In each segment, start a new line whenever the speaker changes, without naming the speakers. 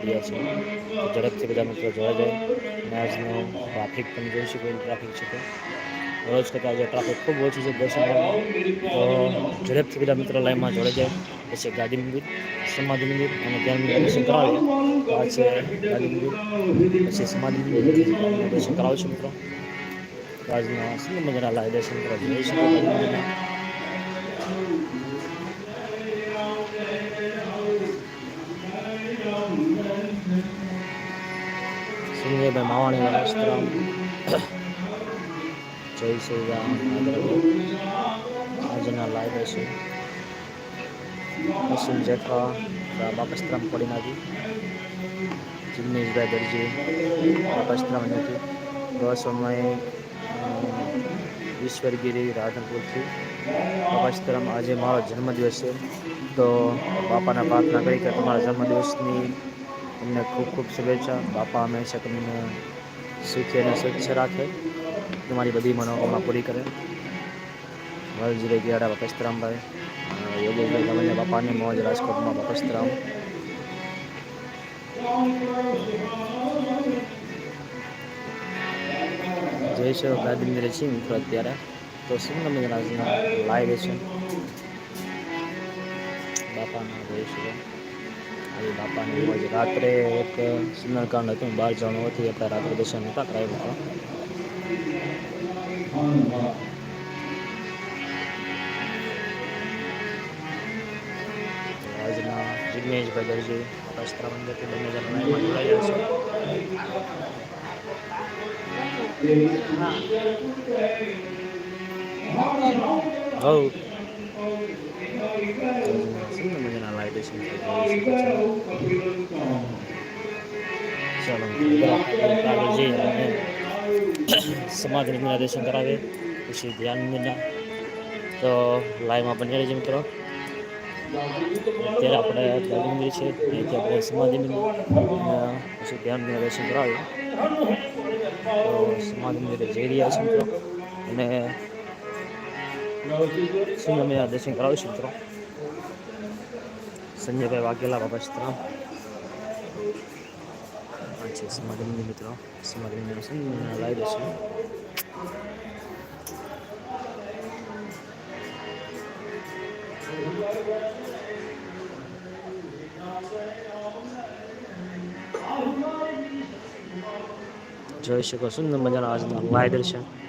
ઝડપથી બધા મિત્રો જોવા જાય. અને આજનો ટ્રાફિક પણ જોઈ શકો ટ્રાફિક છે રોજ કરતાં આજે ટ્રાફિક ખૂબ ઓછું છે દર્શન કરવામાં તો ઝડપથી બધા મિત્રો લાઈનમાં જોડે જાય. પછી ગાંધી મંદિર, સમાધિ મંદિર અને ત્યાં દર્શન કરાવે તો આ છે ગાંધી મંદિર. પછી સમાધિ મંદિર દર્શન કરાવું મિત્રો. આજના સુંદર મજાના લાઈવ દર્શન કરવા જઈ સંજયભાઈ માવાણી વસ્ત્રામ જય શ્રી રામ આજના લાઈવ છે. પશ્ચિમ જેઠવા બાપસ્ત્રામ પડીનાજી જિગ્નેશભાઈ દરજી બાપસ્ત્રામ નથી સમય ઈશ્વરગીરી રાધનપુરથી. બાપસ્ત્રામ આજે મારો જન્મદિવસ છે. તો બાપાને પ્રાર્થના કરી કે તમારા જન્મદિવસની તમને ખૂબ ખૂબ શુભેચ્છા. બાપા હંમેશા તમને સુખી અને સ્વચ્છ રાખે. તમારી બધી મનોકામના પૂરી કરે. વલજીભાઈ ગિયાડા, બાપસ્તરામભાઈ યોગેશભાઈ ગમે બાપાની મોજ, રાજકોટમાં બાપસ્તરામ. જય શ્રી ગાંધીનગર છીએ મિત્રો અત્યારે. તો સુંદર મજાના લાઈવ છે. બાપાના જય શ્રી આવી બાપાની મોજ રાત્રે એક સુંદરકાંડ હતું બાર જણો હતી આપણે રાત્રે દર્શન હતા કરાવ્યા હતા. આજના જિગ્નેશભાઈ દરજી વસ્ત્ર મંદિરથી બંને જણ જોડાયા છે. હવ. સુંદર મજાના છે ચાલો આગળ જઈએ સમાધિ દર્શન કરાવે પછી ધ્યાન મંદિરના તો લાઈવમાં બની રહેજો મિત્રો અત્યારે આપણે ધ્યાન મંદિર છે અહીંથી આપણે સમાધિ મંદિર પછી ધ્યાન મંદિરના દર્શન કરાવ્યું તો સમાધિ મંદિરે જઈ રહ્યા છે મિત્રો અને સુંદર મજાના દર્શન કરાવીશું મિત્રો સંજયભાઈ વાઘેલા બાબા સ્ત્રામ છે સમાધિ મિત્રો સમાધિ સુંદર લાવી દઈશું જોઈ શકો સુંદર મજાના આજના લાય દર્શન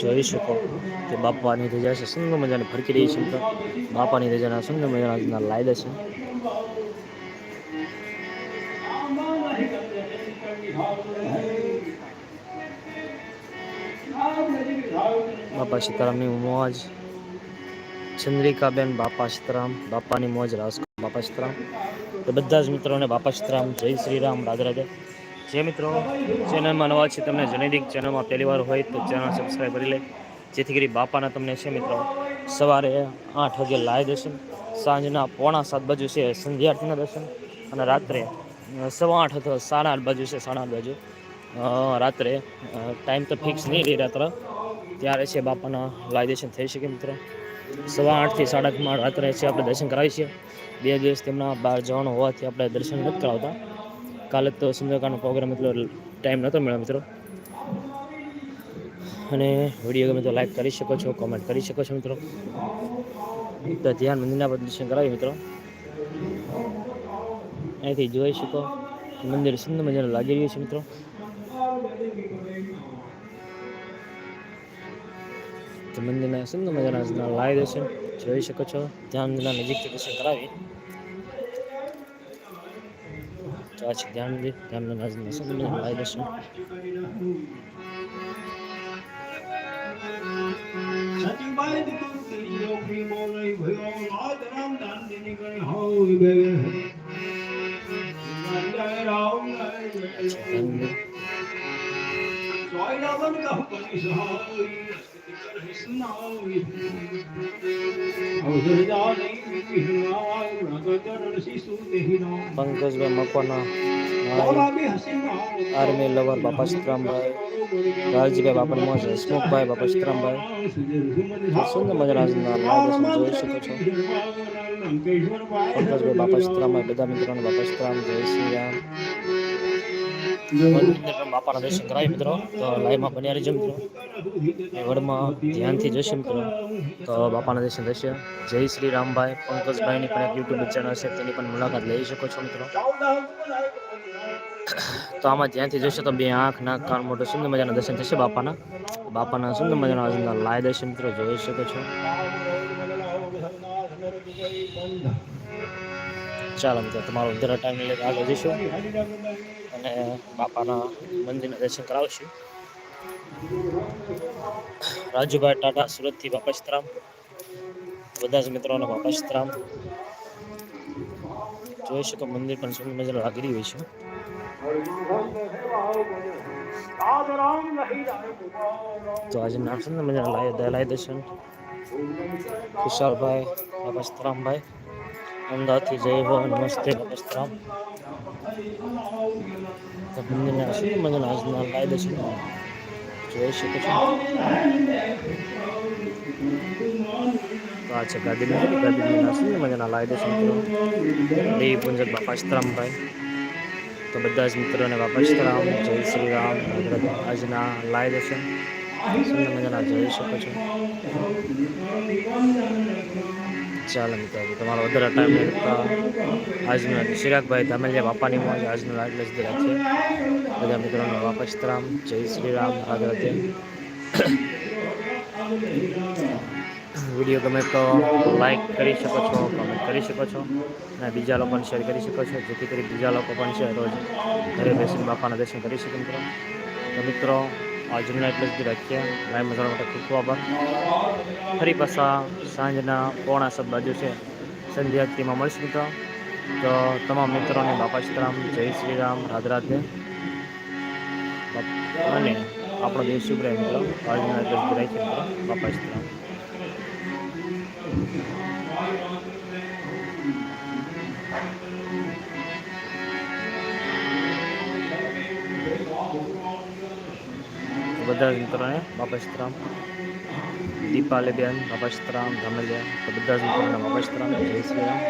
જોઈ શકો કે બાપાની રજા છે, સુંદર મજાની ફરકી રહી છે બાપાની રજાના સુંદર મજાના લાયદા છે. બાપા સીતારામની મોજ ચંદ્રિકાબેન બાપા સીતરામ બાપાની મોજ રાજકોટ બાપા સીતરામ તો બધા જ મિત્રોને બાપા સીતરામ જય શ્રી રામ રાધે રાધે. જે મિત્રો ચેનલમાં નવા છે, તમને જનૈદિક ચેનલમાં પહેલી વાર હોય તો ચેનલ સબસ્ક્રાઈબ કરી લે. જેથી કરી બાપાના તમને છે મિત્રો, સવારે આઠ વાગે લાય દર્શન, સાંજના પોણા સાત બાજુ છે સંધ્યાર્થીના દર્શન અને રાત્રે સવા આઠ અથવા સાડા આઠ બાજુ છે, સાડા આઠ બાજુ. રાત્રે ટાઈમ તો ફિક્સ નહીં રહી રાત્રે. ત્યારે છે બાપાના લાય દર્શન થઈ શકે મિત્રો. સવા આઠથી સાડા આઠમાં રાત્રે છે, આપણે દર્શન કરાવીએ છીએ. બે દિવસ તેમના બહાર જવાનું હોવાથી આપણે દર્શન નથી કરાવતા. કાલે તો સુંદરકાંડનો પ્રોગ્રામ એટલો ટાઈમ નહોતો મળ્યો મિત્રો. અને વીડિયો ગમે તો લાઈક કરી શકો છો કોમેન્ટ કરી શકો છો મિત્રો. તો ધ્યાન મંદિરના પર દર્શન કરાવીએ મિત્રો. અહીંથી જોઈ શકો. મંદિર સુંદર મજાનું લાગી રહ્યું છે મિત્રો. તો મંદિરના સુંદર મજાના લાઈવ દર્શન જોઈ શકો છો ધ્યાન મંદિરના નજીકથી દર્શન કરાવી તો આ છે ધ્યાન મંદિર ધ્યાન મંદિરના સુંદર મજાના દર્શન
રામ રામ કહું
પંકજભાઈ મકવાના આર્મી લવર બાપા સીતરામભાઈ લાલજીભાઈ બાપા મોજ, હસમુખભાઈ બાપા સીતરામભાઈ. સુંદર મજાના જોઈ શકો છો. પંકજભાઈ બાપા સીતરામભાઈ, બધા મિત્રોને બાપા સીતરામ, જય શ્રી રામ. બાપાના દર્શન કરાય મિત્રો. તો લાઈવમાં બન્યા રહેજો મિત્રો. વડમાં ધ્યાનથી જોશે મિત્રો. તો બાપાના દર્શન થશે. જય શ્રી રામભાઈ. પંકજભાઈની પણ એક યુટ્યુબ ચેનલ છે તેની પણ મુલાકાત લઈ શકો છો મિત્રો. તો આમાં ધ્યાનથી જોશો તો બે આંખ, નાક, કાન મોટું સુંદર મજાના દર્શન થશે બાપાના. બાપાના સુંદર મજાના આજના લાય દર્શન મિત્રો જોઈ શકો છો. ચાલો મિત્રો, તમારો ઉધરા ટાઈમ લઈને આગળ જઈશું. અને બાપાના મંદિરના દર્શન કરાવશું. રાજુભાઈ ટાટા, સુરતથી બાપા સીતરામ. બધા જ મિત્રોને બાપા સીતરામ. જોઈ શકો મંદિર પણ સુંદર નજર લાગી રહ્યું છે. તો આજે નામ સુંદર મજા લાય દલાય દર્શન. ખુશાલભાઈ, બાપા અમદાવાદથી જય હો નમસ્તે તો મંદિરના સુંદર મજાના આજના લાય દર્શન જોઈ શકો છો તો. આ છે ગાદી મંદિર ગાદી મંદિરના સુંદર મજાના લાય દર્શન કરો દેવી પુંજક બાપા સીતરામભાઈ તો બધા જ મિત્રોને બાપા સીતરામ જય શ્રી રામ. આજના દે છે સુંદર મજાના જોઈ શકો છો ચાલો મિત્રો તમારો વધારે ટાઈમ આજનો ચિરાગભાઈ ધામેલિયા બાપાની મોજ આજનો લાઈટ લઈ રાખીએ બધા મિત્રોને વાપસ રામ જય શ્રી રામ, રાધે વીડિયો ગમે તો લાઈક કરી શકો છો કમેન્ટ કરી શકો છો, અને બીજા લોકોને શેર કરી શકો છો. જેથી કરી બીજા લોકો પણ છે રોજ ઘરે બેસીને બાપાના દર્શન કરી શકે મિત્રો. તો મિત્રો આજના એટલે જ રાખીએ લાઈવ મજાના માટે ખૂબ ખૂબ આભાર ફરી પાછા સાંજના પોણા સબ બાજુ છે સંધ્યાત્રીમાં મળશે મિત્રો તો તમામ મિત્રોને બાપા સીતારામ જય શ્રી રામ રાધે અને આપણો દેશ શુભ રહે મિત્રો આજના એટલે જ રાખીએ મિત્રો બાપા સીતારામ બધા જ મિત્રોને બાપા સીતરામ દીપાલીબેન બાપા સીતરામ ધમલિયા, તો બધા જ મિત્રોને બાપા સીતરામ જય શ્રી રામ